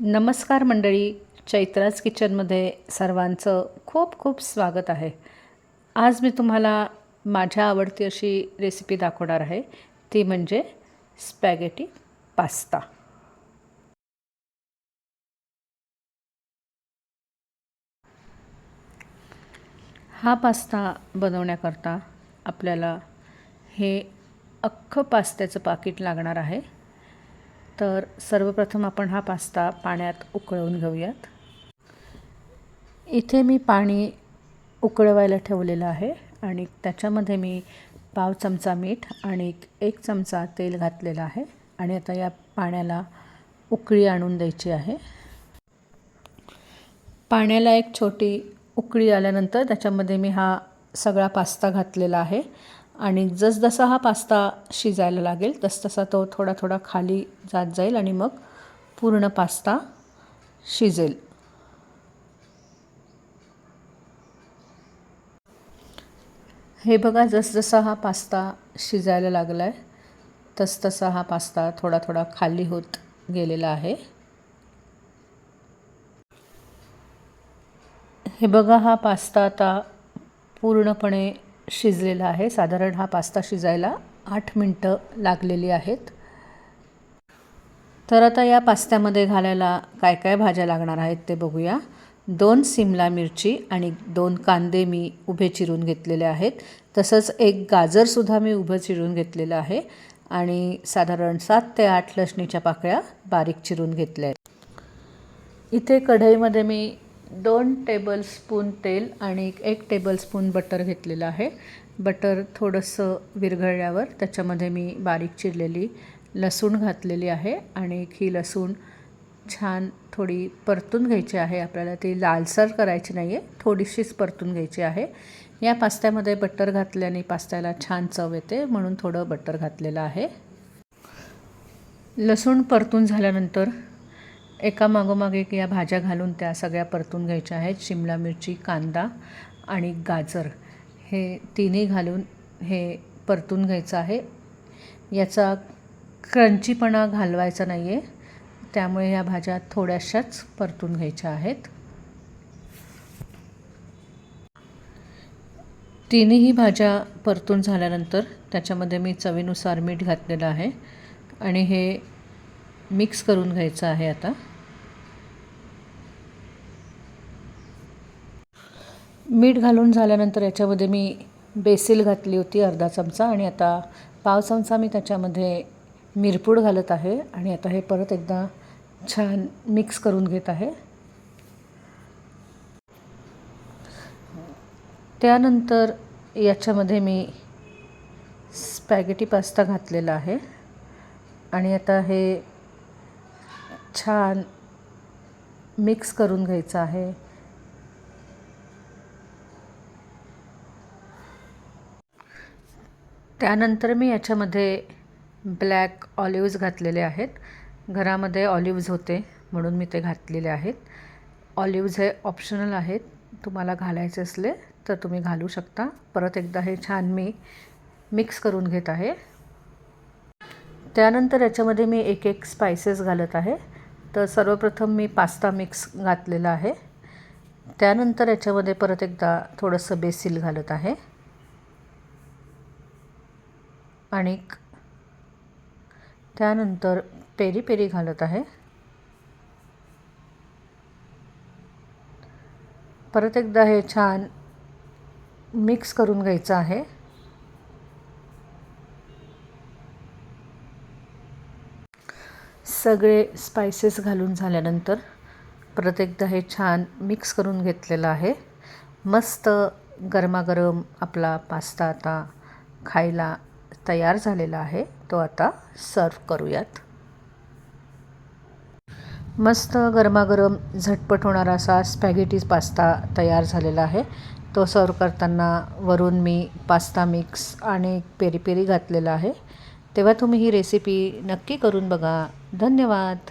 नमस्कार मंडळी चैत्राज किचनमध्ये सर्वांचं खूप खूप स्वागत आहे. आज मी तुम्हाला माझ्या आवडती अशी रेसिपी दाखवणार आहे. ती म्हणजे स्पॅगेटी पास्ता हा पास्ता बनवण्याकरता आपल्याला हे अख्खं पास्त्याचं पाकिट लागणार आहे. तर सर्वप्रथम आपण हा पास्ता पाण्यात उकळवून घेऊयात. इथे मी पाणी उकळवायला ठेवलेलं आहे आणि त्याच्यामध्ये मी पाव चमचा मीठ आणि एक चमचा तेल घातलेलं आहे आणि आता या पाण्याला उकळी आणून द्यायची आहे. पाण्याला एक छोटी उकळी आल्यानंतर त्याच्यामध्ये मी हा सगळा पास्ता घातलेला आहे आणि जसजसा हा पास्ता शिजायला लागेल तसतसा तो थोडा थोडा खाली जात जाईल आणि मग पूर्ण पास्ता शिजेल. हे बघा जसजसा हा पास्ता शिजायला लागला आहे तसतसा हा पास्ता थोडा थोडा खाली होत गेलेला आहे. हे बघा हा पास्ता आता पूर्णपणे शिजलेला आहे. साधारण हा पास्ता शिजायला आठ मिनटं लागलेली आहेत. तर आता या पास्त्यामध्ये घालायला काय काय भाज्या लागणार आहेत ते बघूया. दोन सिमला मिरची आणि दोन कांदे मी उभे चिरून घेतलेले आहेत. तसंच एक गाजरसुद्धा मी उभं चिरून घेतलेलं आहे आणि साधारण सात ते आठ लसणीच्या पाकळ्या बारीक चिरून घेतल्या आहेत. इथे कढईमध्ये मी दोन टेबलस्पून तेल आणि एक टेबलस्पून बटर घेतलेलं आहे. बटर थोडंसं विरघळल्यावर त्याच्यामध्ये मी बारीक चिरलेली लसूण घातलेली आहे आणि ही लसूण छान थोडी परतून घ्यायची आहे. आपल्याला ती लालसर करायची नाही आहे थोडीशीच परतून घ्यायची आहे. या पास्त्यामध्ये बटर घातल्याने पास्त्याला छान चव येते म्हणून थोडं बटर घातलेलं आहे. लसूण परतून झाल्यानंतर एका मागोमाग एक या भाज्या घालून त्या सगळ्या परतून घ्यायच्या आहेत. शिमला मिरची कांदा आणि गाजर हे तिन्ही घालून हे परतून घ्यायचं आहे. याचा क्रंचीपणा घालवायचा नाही आहे त्यामुळे या भाज्या थोड्याशाच परतून घ्यायच्या आहेत. तिन्ही भाज्या परतून झाल्यानंतर त्याच्यामध्ये मी चवीनुसार मीठ घातलेलं आहे आणि हे मिक्स करून घ्यायचं आहे आता. मीठ घालून झाल्यानंतर याच्यामध्ये मी बेसिल घातली होती अर्धा चमचा आणि आता पाव चमचा मी त्याच्यामध्ये मिरपूड घालत आहे आणि आता हे परत एकदा छान मिक्स करून घेत आहे. त्यानंतर याच्यामध्ये मी स्पॅगेटी पास्ता घातलेला आहे आणि आता हे छान मिक्स करून घ्यायचं आहे. त्यानंतर मी याच्यामध्ये ब्लॅक ऑलिव्ज घातलेले आहेत. घरामध्ये ऑलिव्ज होते म्हणून मी ते घातलेले आहेत. ऑलिव्ज हे ऑप्शनल आहेत. तुम्हाला घालायचे असले तर तुम्ही घालू शकता. परत एकदा हे छान मी मिक्स करून घेत आहे. त्यानंतर याच्यामध्ये मी एक एक स्पायसेस घालत आहे. तर सर्वप्रथम मी पास्ता मिक्स घातलेला आहे. त्यानंतर याच्यामध्ये परत एकदा थोडंसं बेसिल घालत आहे. आणि त्यानंतर पेरी पेरी घालत आहे. परत एकदा हे छान मिक्स करून घ्यायचं आहे. सगळे स्पायसेस घालून झाल्यानंतर परत एकदा हे छान मिक्स करून घेतलेलं आहे. मस्त गरमागरम आपला पास्ता आता खायला तयार झालेला आहे. तो आता सर्व करूयात. मस्त गरमागरम झटपट होणारा असा स्पॅगेटीज पास्ता तयार झालेला आहे. तो सर्व करताना वरून मी पास्ता मिक्स आणि पेरी पेरी घातलेला आहे. तेव्हा तुम्ही ही रेसिपी नक्की करून बघा. धन्यवाद.